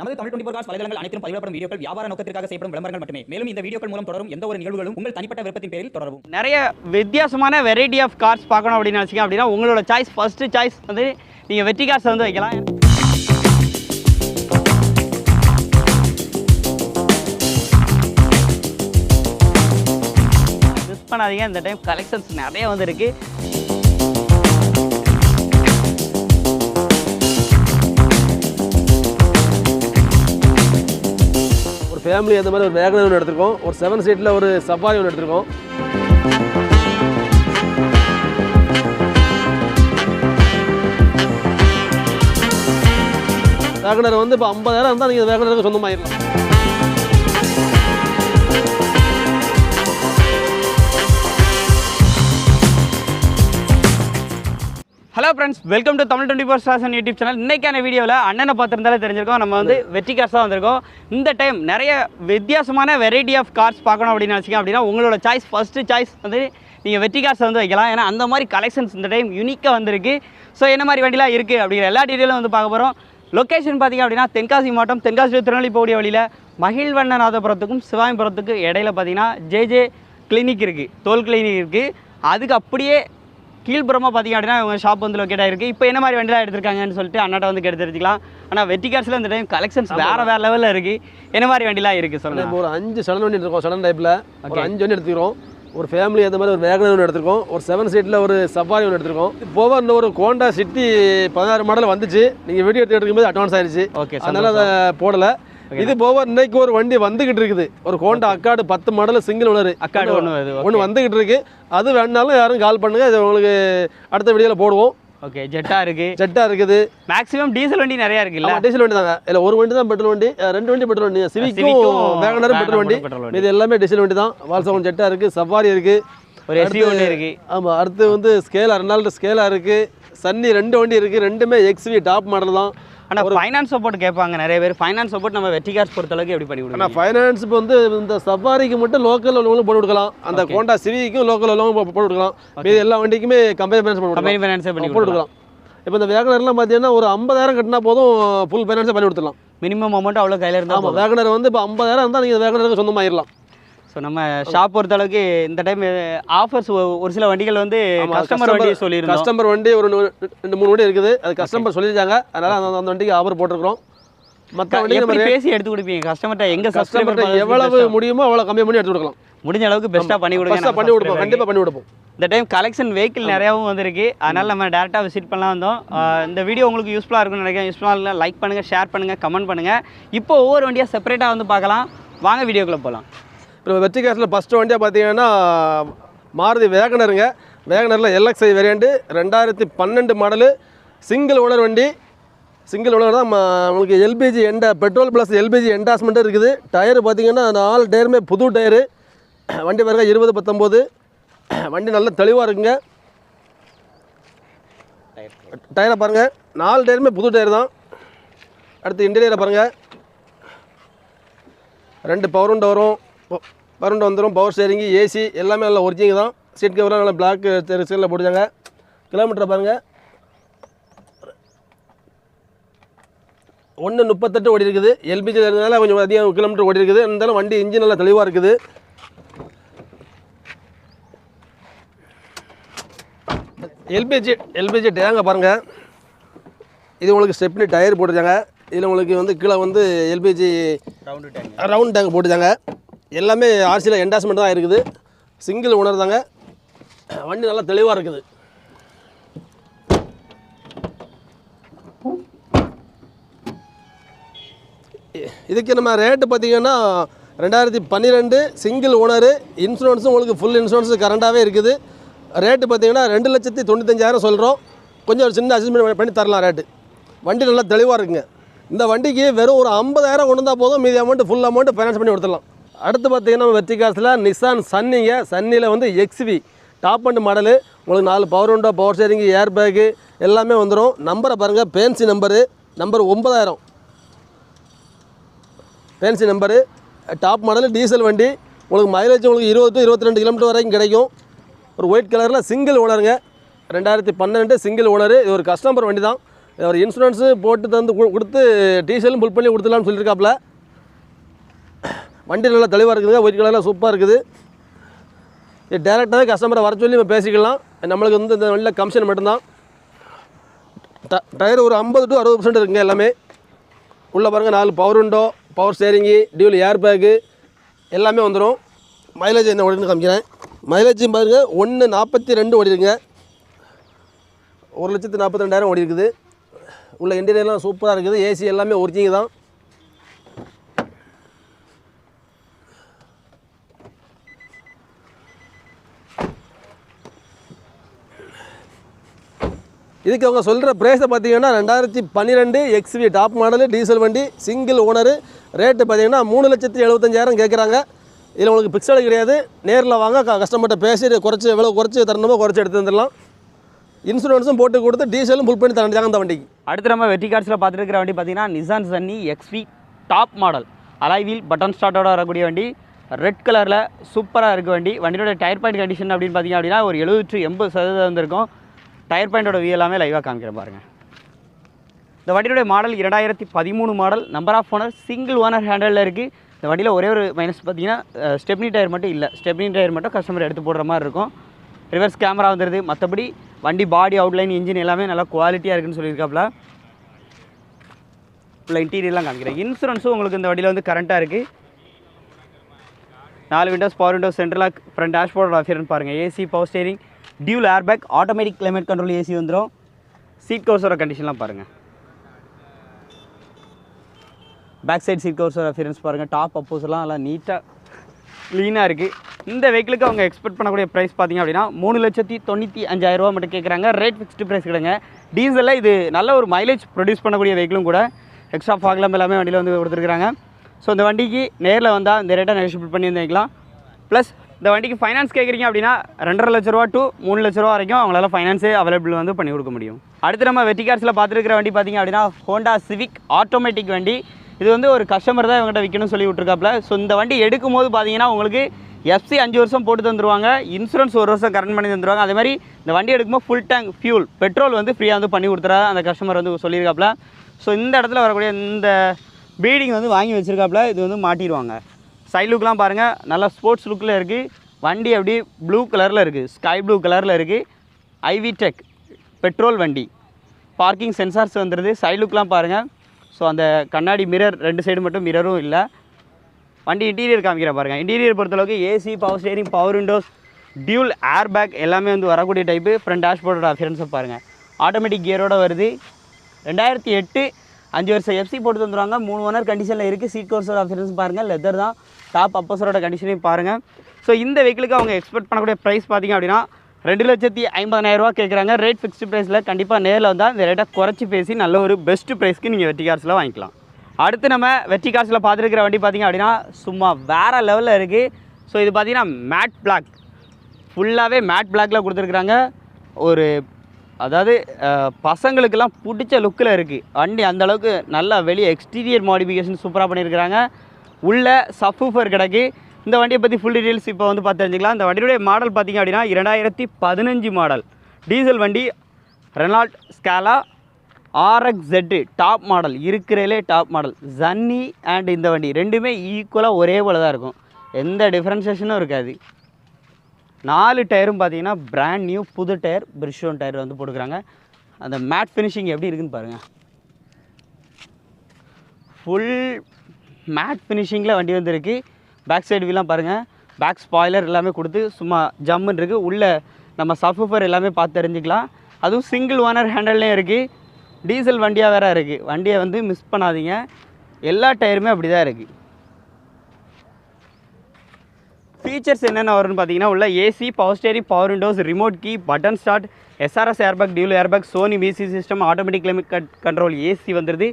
நமது Tamil twenty cos வலைதளங்கள் அனைத்தும் பதிவிடப்படும் வீடியோக்கள் வியாபார நோக்கத்திற்காக செய்யப்படும் விளம்பரங்கள் மட்டுமே. மேலும் இந்த வீடியோக்கள் மூலம் தொடரும் எந்த ஒரு நிகழ்வுகளும் உங்கள் தனிப்பட்ட விருப்பத்தின் பேரில் தொடரும் நிறைய வித்தியாசமான வெரைட்டி ஆஃப் கார்ஸ் பார்க்கணும் அப்படின்னு நினச்சிங்க அப்படின்னா உங்களோட சாய்ஸ் ஃபஸ்ட்டு சாய்ஸ் வந்து நீங்கள் வெற்றி கார்ஸ் வந்து வைக்கலாம். மிஸ் பண்ணாதீங்க இந்த டைம் கலெக்ஷன்ஸ் நிறைய வந்துருக்கு ஃபேமிலி அந்த மாதிரி ஒரு வேகனர் ஒன்று எடுத்திருக்கோம். ஒரு செவன் சீட்டில் ஒரு சஃபாரி ஒன்று எடுத்திருக்கோம். வேகனர் வந்து இப்போ ஐம்பதாயிரம் இருந்தால் நீங்கள் வேகனருக்கு சொந்தமாயிடலாம் friends welcome to Tamil twenty four stars YouTube channel இன்னைக்கான வீடியோவில் அண்ணனை பார்த்துருந்தாலே தெரிஞ்சிருக்கோம். நம்ம வந்து வெற்றி கார்ஸ் தான் வந்திருக்கோம். இந்த டைம் நிறைய வித்தியாசமான வெரைட்டி ஆஃப் கார்ஸ் பார்க்கணும் அப்படின்னு நினச்சிங்க. அப்படின்னா உங்களோட சாய்ஸ் ஃபஸ்ட்டு சாய்ஸ் வந்து நீங்கள் வெற்றி கார்ஸ் வந்து வைக்கலாம். ஏன்னா அந்த மாதிரி கலெக்ஷன்ஸ் இந்த டைம் யூனிக்காக வந்திருக்கு. ஸோ என்ன மாதிரி வண்டிலாம் இருக்குது அப்படிங்கிற எல்லா டீட்டெயிலும் வந்து பார்க்க போகிறோம் லொக்கேஷன் பார்த்தீங்க அப்படின்னா தென்காசி மாவட்டம் தென்காசி திருநெல்வேலி போகக்கூடிய வழியில் மகிழ்வண்ணநாதபுரத்துக்கும் சிவாயபுரத்துக்கு இடையில பார்த்தீங்கன்னா ஜேஜே கிளினிக் இருக்குது தோல் கிளினிக் இருக்குது அதுக்கு அப்படியே கீழ்ப்புறமாக பார்த்தீங்க அப்படின்னா இவங்க ஷாப் வந்து லொக்கேட் ஆயிருக்கு. இப்போ என்ன மாதிரி வண்டிலாம் எடுத்திருக்காங்கன்னு சொல்லிட்டு அண்ணாட்ட வந்து கேட்டு தெரிஞ்சுக்கலாம். ஆனால் வெட்டி கார்ஸில் இந்த டைம் கலெக்ஷன்ஸ் வேறு வேறு லெவலில் இருக்குது என்ன மாதிரி வண்டிலாம் இருக்குது சொல்லுங்கள் இப்போ ஒரு அஞ்சு சடன் வண்டி எடுத்திருக்கோம். சடன் டைப்பில் ஒரு அஞ்சு வண்டி எடுத்துக்கிறோம். ஒரு ஃபேமிலி அந்த மாதிரி ஒரு வேகனர் ஒன்று எடுத்திருக்கோம். ஒரு செவன் சீட்டில் ஒரு சஃபாரி ஒன்று எடுத்திருக்கோம். போக இந்த ஒரு கோண்டா சிட்டி பதினாறு மாடல் வந்துச்சு. நீங்கள் வீடியோ எடுத்து எடுக்கும்போது அட்வான்ஸ் ஆயிடுச்சு. ஓகே அதனால அதை போடல. இது போக இன்னைக்கு ஒரு வண்டி வந்துகிட்டு இருக்குது. ஒரு கோண்டா அக்காடு பத்து மாடல் சிங்கிள் ஓனர் அக்காடு ஒன்று ஒன்று வந்துகிட்டு இருக்கு. அது வேணாலும் யாரும் கால் பண்ணுங்க. இது உங்களுக்கு அடுத்த வீடியோவில் போடுவோம். ஓகே ஜெட்டாக இருக்குது ஜெட்டா இருக்குது. மேக்ஸிமம் டீசல் வண்டி நிறையா இருக்குல்ல டீசல் வண்டி தாங்க. இல்ல ஒரு வண்டி தான் பெட்ரோல் வண்டி. ரெண்டு வண்டி பெட்ரோல் வண்டி. சிவிக்கும் வேகனரும் பெட்ரோல் வண்டி. இது எல்லாமே டீசல் வண்டி தான். வால்சவன் ஜெட்டா இருக்கு சஃபாரி இருக்கு. ஒரு அடுத்து- ஒன்று இருக்குது ஆமா அடுத்து வந்து ஸ்கேலா ரெண்டு ஸ்கேலா இருக்கு. சன்னி ரெண்டு வண்டி இருக்கு. ரெண்டுமே எக்ஸ்வி டாப் மாடல் தான். ஆனால் ஃபைனான்ஸ் சப்போர்ட் கேட்பாங்க நிறைய பேர். ஃபைனான்ஸ் சப்போர்ட் நம்ம வெற்றி கார்ஸ் பொறுத்தளவுக்கு எப்படி பண்ணி ஆனா கொடுக்கலாம் ஃபைனான்ஸ் இப்போ வந்து இந்த சஃபாரிக்கு மட்டும் லோக்கல் உள்ளவங்களும் போட்டு கொடுக்கலாம். அந்த கோண்டா சிவிக்கும் லோக்கல் உள்ளவங்க போட்டு கொடுக்கலாம். மீதி எல்லா வண்டிக்குமே கம்பெனி ஃபைனான்ஸ் போட்டு கம்பெனி ஃபைனான்ஸே பண்ணி போட்டு கொடுக்கலாம். இப்போ இந்த வேகனர்லாம் பார்த்தீங்கன்னா ஒரு ஐம்பதாயிரம் கட்டினா போதும் ஃபுல் ஃபைனான்ஸே பண்ணி கொடுத்துடலாம். மினிமம் அமௌண்ட் அவ்வளோ கையில் இருந்தால் வேகனர் வந்து இப்போ ஐம்பதாயிரம் இருந்தால் நீங்கள் வேகனருக்கு சொந்தமாயிடலாம் ஸோ நம்ம ஷாப் பொறுத்தளவுக்கு இந்த டைம் ஆஃபர்ஸ் ஒரு சில வண்டிகள் வந்து கஸ்டமர் வண்டி சொல்லியிருந்தோம். கஸ்டமர் வண்டி ஒரு ரெண்டு மூணு வண்டி இருக்குது. அது கஸ்டமர் சொல்லியிருக்காங்க. அதனால அந்த அந்த வண்டிக்கு ஆஃபர் போட்டிருக்கிறோம். மற்ற வண்டி நம்ம பேசி எடுத்து கொடுப்பீங்க? கஸ்டமர்கிட்ட எங்க கஸ்டமர்கிட்ட கஸ்டமர் எவ்வளவு முடியுமோ அவ்வளோ கம்மி பண்ணி எடுத்து கொடுக்கலாம். முடிஞ்ச அளவுக்கு பெஸ்ட்டாக பண்ணி கொடுங்க பண்ணி கொடுப்போம். கண்டிப்பாக பண்ணி கொடுப்போம். இந்த டைம் கலெக்ஷன் வெஹிக்கிள் நிறையாவும் வந்திருக்கு. அதனால நம்ம டேரெக்டாக விசிட் பண்ணலாம் வந்தோம். இந்த வீடியோ உங்களுக்கு யூஸ்ஃபுல்லாக இருக்கும்னு நினைக்கிறேன். யூஸ்ஃபுல்லாக லைக் பண்ணுங்கள் ஷேர் பண்ணுங்கள் கமெண்ட் பண்ணுங்கள் இப்போ ஒவ்வொரு வண்டியாக செப்பரேட்டாக வந்து பார்க்கலாம். வாங்க வீடியோக்குள்ளே போகலாம் இப்போ வெற்றி கேஸில் ஃபஸ்ட்டு வண்டியாக பார்த்தீங்கன்னா மாருதி வேகனருங்க. வேகனரில் எல்எக்ஸ்ஐ வேரியண்ட்டு ரெண்டாயிரத்தி பன்னெண்டு மாடலு சிங்கிள் ஓனர் வண்டி. சிங்கிள் ஓனர் தான் உங்களுக்கு எல்பிஜி எண்டா பெட்ரோல் ப்ளஸ் எல்பிஜி என்டாஸ்மெண்ட்டும் இருக்குது. டயர் பார்த்தீங்கன்னா நாலு டயருமே புது டயரு வண்டி பாருங்க இருபது பத்தொம்போது. வண்டி நல்ல தெளிவாக இருக்குங்க. டயரை பாருங்கள் நாலு டயருமே புது டயர் தான். அடுத்து இன்டீரியரை பாருங்கள் ரெண்டு பவர் உண்டு வரும். பவர் உண்டு வந்துடும் பவர் ஸ்டேரிங்கு ஏசி எல்லாமே நல்லா ஒரிஜினல் தான். சீட் கவர்லாம் நல்லா பிளாக் சீட்டில் போட்டுருக்காங்க. கிலோமீட்டர் பாருங்கள் ஒன்று முப்பத்தெட்டு ஓடி இருக்குது எல்பிஜியில் இருந்தனால கொஞ்சம் அதிகம் கிலோமீட்டர் ஓடி இருக்குது இருந்தாலும் வண்டி இன்ஜின் நல்லா தெளிவாக இருக்குது. எல்பிஜி எல்பிஜி டேங்க பாருங்கள் இது உங்களுக்கு ஸ்டெப்னி டயர் போட்டுருக்காங்க. இதில் உங்களுக்கு வந்து கீழே வந்து LPG round tank round tank போட்டுட்டாங்க எல்லாமே ஆர்சியில் என்டாஸ்மெண்ட் தான் இருக்குது. சிங்கிள் ஓனர் தாங்க. வண்டி நல்லா தெளிவாக இருக்குது. இதுக்கு நம்ம ரேட்டு பார்த்தீங்கன்னா ரெண்டாயிரத்தி பன்னிரெண்டு சிங்கிள் ஓனரு இன்சூரன்ஸும் உங்களுக்கு ஃபுல் இன்சூரன்ஸும் கரண்டாகவே இருக்குது. ரேட்டு பார்த்தீங்கன்னா ரெண்டு லட்சத்தி தொண்ணூத்தஞ்சாயிரம் சொல்கிறோம் கொஞ்சம் ஒரு சின்ன அட்ஜஸ்ட்மெண்ட் பண்ணி தரலாம் ரேட்டு வண்டி நல்லா தெளிவாக இருக்குங்க. இந்த வண்டிக்கு வெறும் ஒரு ஐம்பதாயிரம் கொண்டு வந்தால் போதும். மீதி அமௌண்ட் ஃபுல் அமௌண்ட்டு ஃபைனான்ஸ் பண்ணி கொடுத்துடலாம். அடுத்து பார்த்தீங்கன்னா வெற்றி காசில் நிசான் சன்னிங்க சன்னியில் வந்து எக்ஸ்வி டாப் அண்ட் மாடலு உங்களுக்கு நாலு பவர் உண்டோ பவர் ஸ்டேரிங்கு ஏர் பேக்கு எல்லாமே வந்துடும் நம்பரை பாருங்கள் பேன்சி நம்பரு நம்பர் ஒன்பதாயிரம். Fancy number top model diesel வண்டி. உங்களுக்கு மைலேஜ் உங்களுக்கு இருபது இருபத்தி ரெண்டு கிலோமீட்டர் வரைக்கும் கிடைக்கும். ஒரு ஒயிட் கலரில் சிங்கிள் ஓனருங்க ரெண்டாயிரத்தி பன்னெண்டு சிங்கிள் ஓனரு இது ஒரு கஸ்டமர் வண்டி தான். ஒரு இன்சூரன்ஸு போட்டு தந்து கொடுத்து டீசலும் ஃபுல் பண்ணி கொடுத்துலாம்னு சொல்லியிருக்காப்புல வண்டி நல்லா தெளிவாக இருக்குதுங்க ஒயிட் கலரில் சூப்பராக இருக்குது. இது டேரெக்டாக கஸ்டமரை வர சொல்லி நம்ம பேசிக்கலாம். நம்மளுக்கு வந்து இந்த நல்ல கமிஷன் மட்டும்தான். ட- டயர் ஒரு ஐம்பது டு அறுபது பர்சன்ட் இருக்குங்க எல்லாமே. உள்ளே பாருங்கள் நாலு power window power steering dual air bag எல்லாமே வந்துடும் மைலேஜ் என்ன ஓடினு காமிக்கிறேன். மைலேஜும் பாருங்கள் ஒன்று நாற்பத்தி ரெண்டு ஓடிடுங்க ஒரு லட்சத்து நாற்பத்தி ரெண்டாயிரம் ஓடி இருக்குது உள்ள இன்டீரியர்லாம் சூப்பராக இருக்குது. ஏசி எல்லாமே ஒர்க்கிங் தான். இதுக்கு அவங்க சொல்கிற ப்ரைஸை பார்த்தீங்கன்னா ரெண்டாயிரத்தி பன்னிரெண்டு எக்ஸ்வி டாப் மாடலு டீசல் வண்டி சிங்கிள் ஓனரு ரேட்டு பார்த்தீங்கன்னா மூணு லட்சத்தி எழுபத்தஞ்சாயிரம் கேட்குறாங்க. இதில் உங்களுக்கு பிக்சடு கிடையாது. நேரில் வாங்க க- கஸ்டமர்கிட்ட பேசி குறைச்சி எவ்வளோ குறைச்சி தரணுமோ குறைச்சி எடுத்து வந்துடலாம் இன்சூரன்ஸும் போட்டு கொடுத்து டீசலும் ஃபுல் பண்ணி தரண்டாங்க அந்த வண்டிக்கு. அடுத்து நம்ம வெற்றி கார்ஸில் பார்த்துருக்கிற வண்டி பார்த்தீங்கன்னா Nissan Sunny XV top model alloy wheel button ஸ்டார்ட்டோட வரக்கூடிய வண்டி. ரெட் கலரில் சூப்பராக இருக்க வண்டி. வண்டியோட டயர் பாயிண்ட் கண்டிஷன் அப்படின்னு பார்த்தீங்க அப்படின்னா ஒரு எழுபது டு எண்பது சதவீதம் வந்திருக்கும். டயர் பாயிண்டோட வியூ எல்லாமே லைவாக காமிக்கிறேன் பாருங்கள் இந்த வண்டியோடைய மாடல் இரண்டாயிரத்தி பதிமூணு model number of owner single owner ஹேண்டலில் இருக்குது இந்த வண்டியில் ஒரே ஒரு மைனஸ் பார்த்தீங்கன்னா ஸ்டெப்னி டயர் மட்டும் இல்லை. ஸ்டெப்னி டயர் மட்டும் கஸ்டமர் எடுத்து போடுற மாதிரி இருக்கும். ரிவர்ஸ் கேமரா வந்துடுது மற்றபடி வண்டி பாடி அவுட்லைன் இன்ஜின் எல்லாமே நல்லா குவாலிட்டியாக இருக்குன்னு சொல்லியிருக்காப்புல ஃபுல்லாக இன்டீரியர்லாம் காமிக்கிறேன். இன்சூரன்ஸும் உங்களுக்கு இந்த வண்டியில் வந்து கரண்ட்டாக இருக்குது நாலு விண்டோஸ் பவர் விண்டோஸ் சென்ட்ரலாக ஃப்ரண்ட் டேஷ்போர்ட் ஆஃபியர்னு பாருங்கள் AC power steering dual airbag automatic climate control AC வந்துடும் சீட் கவர்ஸோட கண்டிஷன்லாம் பாருங்கள் பேக் சைட் சீட் கவர்ஸோட அஃபியரன்ஸ் பாருங்கள் டாப் அப்போஸ்லாம் எல்லாம் நீட்டாக க்ளீனாக இருக்குது இந்த வெஹிக்கிளுக்கு அவங்க எக்ஸ்பெக்ட் பண்ணக்கூடிய ப்ரைஸ் பார்த்தீங்க அப்படின்னா மூணு லட்சத்தி தொண்ணூற்றி அஞ்சாயிரரூவா மட்டும் கேட்குறாங்க ரேட் ஃபிக்ஸ்டு ப்ரைஸ் கிடைங்க. டீசலில் இது நல்ல ஒரு மைலேஜ் ப்ரொடியூஸ் பண்ணக்கூடிய வெஹிக்கிளும் கூட எக்ஸ்ட்ரா ஃபாக்லாம் எல்லாமே வண்டியில் வந்து கொடுத்துருக்காங்க ஸோ இந்த வண்டிக்கு நேரில் வந்தால் இந்த ரேட்டை நெகோஷியபிள் பண்ணி வந்துக்கலாம் ப்ளஸ் இந்த வண்டிக்கு ஃபைனான்ஸ் கேட்குறீங்க அப்படின்னா ரெண்டரை லட்ச ரூபா டு மூணு லட்ச ரூபா வரைக்கும் அவங்களால ஃபைனான்ஸே அவைலபிள் வந்து பண்ணி கொடுக்க முடியும். அடுத்து நம்ம வெட்டி கார்ஸில் பார்த்துருக்கிற வண்டி பார்த்தீங்க அப்படின்னா ஹோண்டா சிவிக் ஆட்டோமேட்டிக் வண்டி. இது வந்து ஒரு கஸ்டமர் தான் இவங்ககிட்ட விற்கணும்னு சொல்லி விட்ருக்காப்புல ஸோ இந்த வண்டி எடுக்கும் போது பார்த்தீங்கன்னா உங்களுக்கு எஃப்சி அஞ்சு வருஷம் போட்டு தந்துருவாங்க. இன்சூரன்ஸ் ஒரு வருஷம் கரண்ட் பண்ணி தந்துருவாங்க. அதே மாதிரி இந்த வண்டி எடுக்கும்போது ஃபுல் டேங்க் ஃபியூல் பெட்ரோல் வந்து ஃப்ரீயாக வந்து பண்ணி கொடுத்துறா அந்த கஸ்டமர் வந்து சொல்லியிருக்காப்புல. ஸோ இந்த இடத்துல வரக்கூடிய இந்த பீடிங் வந்து வாங்கி வச்சிருக்காப்புல. இது வந்து மாட்டிடுவாங்க. சைட் லுக்லாம் பாருங்கள் நல்லா ஸ்போர்ட்ஸ் லுக்கில் இருக்குது வண்டி அப்படியே ப்ளூ கலரில் இருக்குது ஸ்கை ப்ளூ கலரில் இருக்குது ஐவி டெக் பெட்ரோல் வண்டி. பார்க்கிங் சென்சார்ஸ் வந்துடுது சைட் லுக்லாம் பாருங்கள் ஸோ அந்த கண்ணாடி மிரர் ரெண்டு சைடு மட்டும் மிரரும் இல்லை. வண்டி இன்டீரியர் காமிக்கிறேன் பாருங்கள் இன்டீரியர் பொறுத்தளவுக்கு AC power steering power windows dual air bag எல்லாமே வந்து வரக்கூடிய டைப்பு ஃப்ரண்ட் டேஷ்போர்டோட அஃபியரன்ஸை பாருங்கள் ஆட்டோமேட்டிக் கியரோட வருது. ரெண்டாயிரத்தி எட்டு அஞ்சு வருஷம் எஃப்சி போட்டு தந்துடுவாங்க மூணு ஓனர் கண்டிஷனில் இருக்குது சீட் கோர்ஸோட அஃபியரன்ஸ் பாருங்கள் லெதர் தான். டாப் அப்போசரோட கண்டிஷனையும் பாருங்கள் ஸோ இந்த வெஹிக்கிளுக்கு அவங்க எக்ஸ்பெக்ட் பண்ணக்கூடிய ப்ரைஸ் பார்த்தீங்க அப்படின்னா ரெண்டு லட்சத்தி ஐம்பதாயிரரூவா கேட்குறாங்க. ரேட் ஃபிக்ஸ்டு ப்ரைஸில் கண்டிப்பாக நேரில் வந்தால் இந்த ரேட்டை குறைச்சி பேசி நல்ல ஒரு பெஸ்ட் ப்ரைஸ்க்கு நீங்கள் வெட்டி கார்ஸில் வாங்கிக்கலாம். அடுத்து நம்ம வெற்றி கார்ஸில் பார்த்துருக்கிற வண்டி பார்த்தீங்க அப்படின்னா சும்மா வேறு லெவலில் இருக்குது ஸோ இது பார்த்தீங்கன்னா மேட் பிளாக் ஃபுல்லாகவே மேட் பிளாக்ல கொடுத்துருக்குறாங்க. ஒரு அதாவது பசங்களுக்கெல்லாம் பிடிச்ச லுக்கில் இருக்குது வண்டி அந்த அளவுக்கு நல்லா வெளியே எக்ஸ்டீரியர் மாடிஃபிகேஷன் சூப்பராக பண்ணியிருக்கிறாங்க. உள்ளே சஃபூஃபர் கிடக்கு. இந்த வண்டியை பற்றி ஃபுல் டீட்டெயில்ஸ் இப்போ வந்து பார்த்து தெரிஞ்சுக்கலாம். இந்த வண்டியுடைய மாடல் பார்த்தீங்க அப்படின்னா இரண்டாயிரத்தி பதினஞ்சு மாடல் டீசல் வண்டி Renault Scala RX Z top model இருக்கிறதுலே டாப் மாடல் ஜன்னி அண்ட் இந்த வண்டி ரெண்டுமே ஈக்குவலாக ஒரே போல தான் இருக்கும். எந்த டிஃப்ரென்சேஷனும் இருக்காது. நாலு டயரும் பார்த்தீங்கன்னா பிராண்ட் நியூ புது டயர் பிரிஷோன் டயர் வந்து போட்டுக்கிறாங்க. அந்த மேட் ஃபினிஷிங் எப்படி இருக்குன்னு பாருங்கள் ஃபுல் மேட் ஃபினிஷிங்கில் வண்டி வந்திருக்கு. பேக் சைடு வீலாம் பாருங்கள் பேக் ஸ்பாய்லர் எல்லாமே கொடுத்து சும்மா ஜம்முன்னு இருக்குது உள்ளே நம்ம சஃபர் எல்லாமே பார்த்து தெரிஞ்சுக்கலாம். அதுவும் சிங்கிள் ஓனர் ஹேண்டல்லையும் இருக்குது டீசல் வண்டியாக வேறு இருக்குது வண்டியை வந்து மிஸ் பண்ணாதீங்க. எல்லா டயருமே அப்படி தான் இருக்குது ஃபீச்சர்ஸ் என்னென்ன வரும்னு பார்த்தீங்கன்னா உள்ள AC power steering power windows remote key button start SRS airbag dual airbag Sony VC system automatic climate control AC வந்துடுது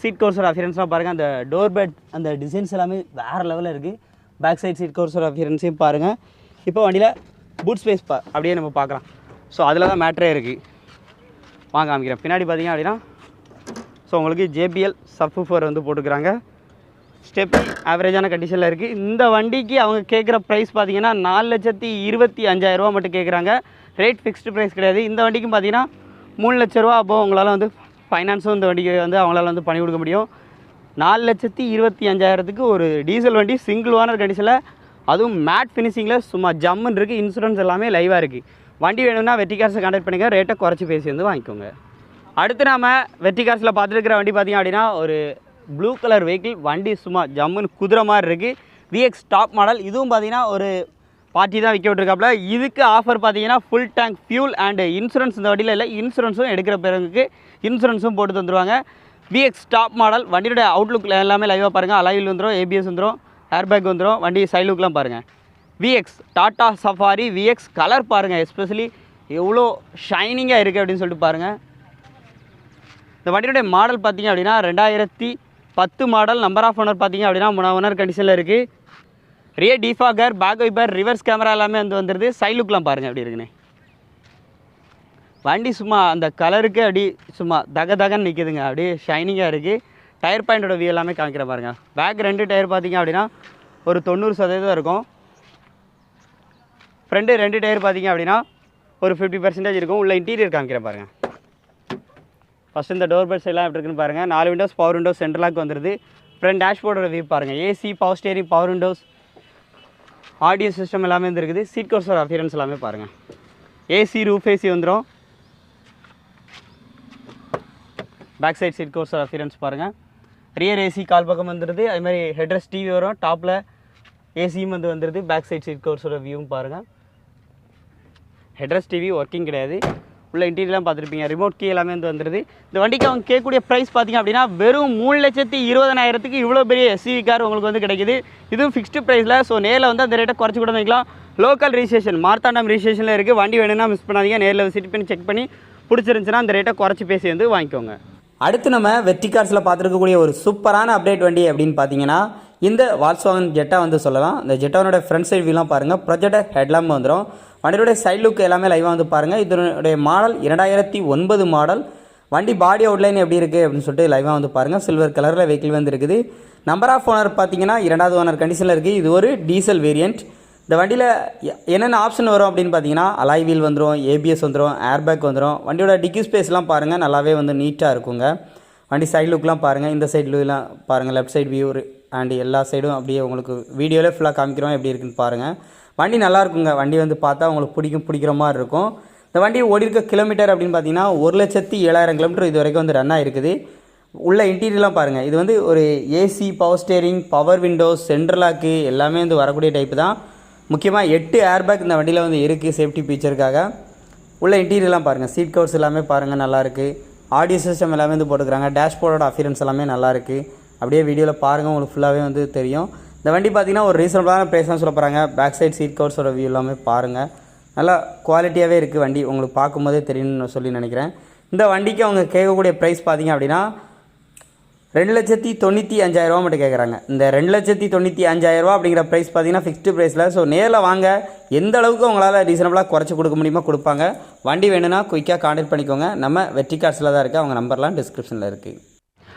சீட் கவர்ஸோட அஃபியரன்ஸ்லாம் பாருங்கள் அந்த டோர் பெட் அந்த டிசைன்ஸ் எல்லாமே வேறு லெவலில் இருக்குது பேக் சைட் சீட் கவர்ஸோட அஃபியரன்ஸையும் பாருங்கள் இப்போ வண்டியில் பூட் ஸ்பேஸ் பா அப்படியே நம்ம பார்க்கலாம். ஸோ அதில் தான் மேட்ரே இருக்குது வாங்க காமிக்கிறேன். பின்னாடி பார்த்தீங்க அப்படின்னா ஸோ உங்களுக்கு ஜேபிஎல் சப்ஃபூஃபர் வந்து போட்டுக்கிறாங்க. ஸ்டெப் ஆவரேஜான கண்டிஷனில் இருக்குது இந்த வண்டிக்கு அவங்க கேட்குற ப்ரைஸ் பார்த்தீங்கன்னா நாலு லட்சத்தி இருபத்தி அஞ்சாயிரரூவா மட்டும் கேட்குறாங்க ரேட் ஃபிக்ஸ்டு ப்ரைஸ் கிடையாது. இந்த வண்டிக்கும் பார்த்தீங்கன்னா மூணு லட்ச ரூபா அப்போ உங்களால் வந்து ஃபைனான்ஸும் இந்த வண்டிக்கு வந்து அவங்களால வந்து பண்ணி கொடுக்க முடியும். நாலு லட்சத்தி இருபத்தி அஞ்சாயிரத்துக்கு ஒரு டீசல் வண்டி சிங்கிள் ஓனர் கண்டிஷனில் அதுவும் மேட் ஃபினிஷிங்கில் சும்மா ஜம்முன்னு இருக்குது இன்சூரன்ஸ் எல்லாமே லைவாக இருக்குது வண்டி வேணும்னா வெற்றி காசை கான்டாக்ட் பண்ணிக்க ரேட்டை குறைச்சி பேசி வந்து வாங்கிக்கோங்க. அடுத்து நாம் வெற்றி காசில் பார்த்துருக்கிற வண்டி பார்த்தீங்க அப்படின்னா ஒரு ப்ளூ கலர் வெஹிக்கிள் வண்டி சும்மா ஜம்முன்னு குதிரை மாதிரி இருக்குது விஎக்ஸ் டாப் மாடல் இதுவும் பார்த்திங்கன்னா ஒரு பார்ட்டி தான் விற்க விட்டுருக்காப்புல இதுக்கு ஆஃபர் பார்த்தீங்கன்னா full tank fuel and insurance இந்த வண்டியில் இல்லை இன்சூரன்ஸும் எடுக்கிற பிறகு இன்சூரன்ஸும் போட்டு தந்துருவாங்க. விஎக்ஸ் டாப் மாடல் வண்டியோட அவுட்லுக் எல்லாமே லைவாக பாருங்கள் அலைவில் வந்துடும் ஏபிஎஸ் வந்துடும் ஏர்பேக் வந்துடும் வண்டி சைலுக்கெலாம் பாருங்கள் VX Tata Safari VX colour பாருங்கள் எஸ்பெஷலி எவ்வளோ ஷைனிங்காக இருக்குது அப்படின்னு சொல்லிட்டு பாருங்கள் இந்த வண்டியோடைய மாடல் பார்த்தீங்க அப்படின்னா ரெண்டாயிரத்தி பத்து மாடல் நம்பர் ஆஃப் ஓனர் பார்த்தீங்க அப்படின்னா மூணு ஓனர் கண்டிஷனில் இருக்குது rear defogger back wiper reverse camera எல்லாமே வந்து வந்துடுது சைட் லுக்லாம் பாருங்கள் அப்படி இருக்குண்ணே வண்டி சும்மா அந்த கலருக்கு அப்படி சும்மா தக தகன்னு நிற்குதுங்க அப்படியே ஷைனிங்காக இருக்குது டயர் பாயிண்டோட வியூ எல்லாமே காமிக்கிற பாருங்கள் பேக் ரெண்டு டயர் பார்த்தீங்க அப்படின்னா ஒரு தொண்ணூறு சதவீதம் இருக்கும். ஃப்ரெண்டு ரெண்டு டயர் பார்த்தீங்க அப்படின்னா ஒரு ஃபிஃப்டி பர்சன்டேஜ் இருக்கும். உள்ள இன்டீரியர் காமிக்கிறேன் பாருங்கள் ஃபஸ்ட் இந்த டோர் பெட்ஸ் எல்லாம் எப்படி இருக்குன்னு பாருங்கள் நாலு windows power windows central lock வந்துடுது ஃப்ரண்ட் டேஷ்போர்டோட வியூ பாருங்கள் AC power steering power windows audio system எல்லாமே வந்துருக்குது சீட் கோர்ஸோட அஃபியரன்ஸ் எல்லாமே பாருங்கள் ஏசி ரூஃப் ஏசி வந்துடும் பேக் சைட் சீட் கோர்ஸோட அஃபியரன்ஸ் பாருங்கள் ரியர் ஏசி கால் பக்கம் வந்துடுது அதுமாதிரி ஹெட்ரஸ் டிவி வரும். டாப்பில் ஏசியும் வந்து வந்துடுது பேக் சைட் சீட் கோர்ஸோட வியூவும் பாருங்கள் ஹெட்ரஸ் டிவி ஒர்க்கிங் கிடையாது. உள்ள இன்டீரியர்லாம் பார்த்துருப்பீங்க. ரிமோட் கீ எல்லாமே வந்து வந்துடுது இந்த வண்டிக்கு அவங்க கேட்கக்கூடிய ப்ரைஸ் பார்த்தீங்க அப்படின்னா வெறும் மூணு லட்சத்தி இருபதனாயிரத்துக்கு இவ்வளோ பெரிய எஸ்சிவி கார் உங்களுக்கு வந்து கிடைக்குது. இதுவும் ஃபிக்ஸ்டு ப்ரைஸில் ஸோ நேரில் வந்து அந்த ரேட்டை குறைச்சி கூட வைக்கலாம் லோக்கல் ரிஜிஸ்ட்ரேஷன் மார்த்தாண்டம் ரிஜிஸ்ட்ரேஷனில் இருக்குது வண்டி வேணும்னா மிஸ் பண்ணாதீங்க. நேரில் விசிட் பண்ணி செக் பண்ணி பிடிச்சிருந்துச்சுன்னா அந்த ரேட்டை குறைச்சி பேசி வந்து வாங்கிக்கோங்க. அடுத்து நம்ம வெற்றி கார்ஸில் பார்த்துருக்கக்கூடிய ஒரு சூப்பரான அப்டேட் வண்டி அப்படின்னு பார்த்தீங்கன்னா இந்த வால்ஸ்வாகன் ஜெட்டா வந்து சொல்லலாம். இந்த ஜெட்டாவனோட ஃப்ரண்ட் சைட் வியூலாம் பாருங்கள் ப்ரொஜெக்டர் ஹெட்லாம்ப் வந்துடும் வண்டியோட சைட் லுக் எல்லாமே லைவாக வந்து பாருங்கள் இதனுடைய மாடல் இரண்டாயிரத்தி ஒன்பது மாடல் வண்டி பாடி அவுட்லைன் எப்படி இருக்குது அப்படின்னு சொல்லிட்டு லைவாக வந்து பாருங்கள் சில்வர் கலரில் வெஹிக்கிள் வந்து இருக்குது நம்பர் ஆஃப் ஓனர் பார்த்தீங்கன்னா இரண்டாவது ஓனர் கண்டிஷனில் இருக்குது இது ஒரு டீசல் வேரியண்ட் இந்த வண்டியில் என்னென்ன ஆப்ஷன் வரும் அப்படின்னு பார்த்தீங்கன்னா அலாய் வீல் வந்துடும் ஏபிஎஸ் வந்துடும் ஏர்பேக் வந்துடும் வண்டியோட டிக்கி ஸ்பேஸ்லாம் பாருங்கள் நல்லாவே வந்து நீட்டாக இருக்குங்க. வண்டி சைட் லுக்லாம் பாருங்கள் இந்த சைட் வியூலாம் பாருங்கள் லெஃப்ட் சைடு வியூ அண்ட் எல்லா சைடும் அப்படியே உங்களுக்கு வீடியோவில் ஃபுல்லாக காமிக்கிறோம். எப்படி இருக்குன்னு பாருங்கள் வண்டி நல்லா இருக்குங்க வண்டி வந்து பார்த்தா உங்களுக்கு பிடிக்கும் பிடிக்கிற மாதிரி இருக்கும். இந்த வண்டி ஓடி இருக்க கிலோமீட்டர் அப்படின்னு பார்த்தீங்கன்னா ஒரு லட்சத்தி ஏழாயிரம் கிலோமீட்டர் இது வரைக்கும் வந்து ரன் ஆகிருக்குது உள்ள இன்டீரியர்லாம் பாருங்கள் இது வந்து ஒரு AC power steering power windows central lock எல்லாமே வந்து வரக்கூடிய டைப்பு தான். முக்கியமாக எட்டு ஏர்பேக் இந்த வண்டியில் வந்து இருக்குது சேஃப்டி ஃபீச்சருக்காக உள்ள இன்டீரியர்லாம் பாருங்கள் சீட் கவர்ஸ் எல்லாமே பாருங்கள் நல்லாயிருக்கு ஆடியோ சிஸ்டம் எல்லாமே வந்து போட்டுக்கிறாங்க டேஷ்போர்டோட அஃபியரன்ஸ் எல்லாமே நல்லாயிருக்கு அப்படியே வீடியோவில் பாருங்கள் உங்களுக்கு ஃபுல்லாகவே வந்து தெரியும். இந்த வண்டி பார்த்தீங்கன்னா ஒரு ரீசனபிளான ப்ரைஸ் தான் சொல்ல போகிறாங்க பேக் சைடு சீட் கவர்ஸோட வியூ எல்லாமே பாருங்கள் நல்லா குவாலிட்டியாகவே இருக்குது வண்டி. உங்களுக்கு பார்க்கும்போதே தெரியும்னு சொல்லி நினைக்கிறேன். இந்த வண்டிக்கு அவங்க கேட்கக்கூடிய ப்ரைஸ் பார்த்தீங்க அப்படின்னா ரெண்டு லட்சத்தி தொண்ணூற்றி அஞ்சாயிரரூவா மட்டும் கேட்குறாங்க இந்த ரெண்டு லட்சத்தி தொண்ணூற்றி அஞ்சாயிரரூவா அப்படிங்கிற ப்ரைஸ் பார்த்தீங்கன்னா ஃபிக்ஸ்டு ப்ரைஸில் ஸோ நேரில் வாங்க. எந்த அளவுக்கு உங்களால் ரீசனபிளாக குறைச்சி கொடுக்க முடியுமோ கொடுப்பாங்க. வண்டி வேணும்னா குயிக்காக கான்டாக்ட் பண்ணிக்கோங்க. நம்ம வெற்றி கார்ஸில் தான் இருக்குது அவங்க நம்பர்லாம் டிஸ்கிரிப்ஷனில் இருக்குது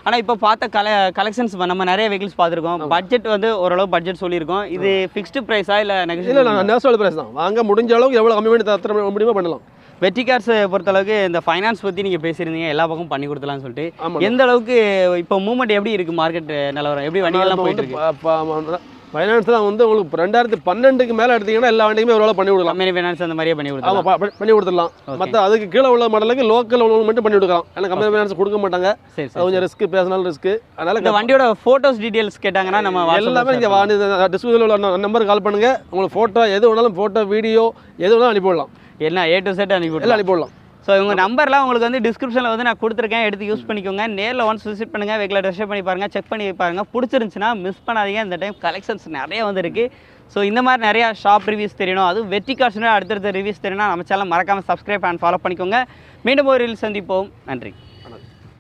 ஆனால் இப்போ பார்த்த கல கலெக்ஷன்ஸ் நம்ம நிறைய வெஹிக்கிள்ஸ் பார்த்துருக்கோம். பட்ஜெட் வந்து ஓரளவு பட்ஜெட் சொல்லியிருக்கோம். இது ஃபிக்ஸ்டு ப்ரைஸா இல்லை இல்லை நெகோசியேட் நான் நேஷனல் பிரைஸ் தான். வாங்க முடிஞ்ச அளவுக்கு எவ்வளோ கம்மி பண்ணி தர முடியுமோ பண்ணலாம். வெற்றி கார்ஸ் பொறுத்தளவுக்கு இந்த ஃபைனான்ஸ் பற்றி நீங்கள் பேசியிருந்தீங்க. எல்லா பக்கம் பண்ணி கொடுத்தலாம்னு சொல்லிட்டு. எந்த அளவுக்கு இப்போ மூவ்மெண்ட் எப்படி இருக்குது மார்க்கெட் நிலவரம்? எப்படி வண்டிகள்லாம் போயிட்டு இருக்கு? ஃபைனான்ஸ் தான் வந்து உங்களுக்கு ரெண்டாயிரத்தி பன்னெண்டுக்கு மேலே எடுத்தீங்கன்னா எல்லா வண்டிக்குமே எவ்வளோ பண்ணி கொடுக்கலாம். கம்பெனி ஃபைனான்ஸ் அந்த மாதிரியே பண்ணி கொடுத்தலாம் ஆமாம் பண்ணி கொடுத்துடலாம். மற்ற அதுக்கு கீழே உள்ள மாடலுக்கு லோக்கல் உள்ளவங்க மட்டும் பண்ணி கொடுக்கலாம். ஏன்னா கம்பெனி ஃபைனான்ஸ் கொடுக்க மாட்டாங்க. சரி கொஞ்சம் ரிஸ்க் பேசினாலும் ரிஸ்க் இந்த அதனால வண்டியோட ஃபோட்டோஸ் டீடைல்ஸ் கேட்டாங்கன்னா நம்ம எல்லாமே நீங்கள் வாண்டி டிஸ்பிளேல உள்ள நம்பருக்கு கால் பண்ணுங்க. உங்களுக்கு ஃபோட்டோ எது வேணாலும் ஃபோட்டோ வீடியோ எது வேணாலும் அனுப்பிவிடலாம் என்ன ஏ டு செட் அனுப்பி எல்லாம் அனுப்பிவிடலாம் ஸோ இவங்க நம்பர்லாம் உங்களுக்கு வந்து டிஸ்கிரிப்ஷனில் வந்து நான் கொடுத்துருக்கேன். எடுத்து யூஸ் பண்ணிக்கோங்க. நேரில் ஒன்ஸ் விசிட் பண்ணுங்கள் வெஹிக்கில் டெஸ்ட் பண்ணி பாருங்கள் செக் பண்ணி பாருங்கள் பிடிச்சிருந்துச்சுன்னா மிஸ் பண்ணாதீங்க. இந்த டைம் கலெக்ஷன்ஸ் நிறைய வந்து இருக்கு ஸோ இந்த மாதிரி நிறையா ஷாப் ரிவ்யூஸ் தெரியணும். அதுவும் வெற்றி காசுனா அடுத்தடுத்த ரிவ்யூஸ் தெரியணும் நம்ம சேனல் மறக்காமல் சப்ஸ்கிரைப் அண்ட் ஃபாலோ பண்ணிக்கோங்க. மீண்டும் ஒரு ரீல் சந்திப்போம். நன்றி.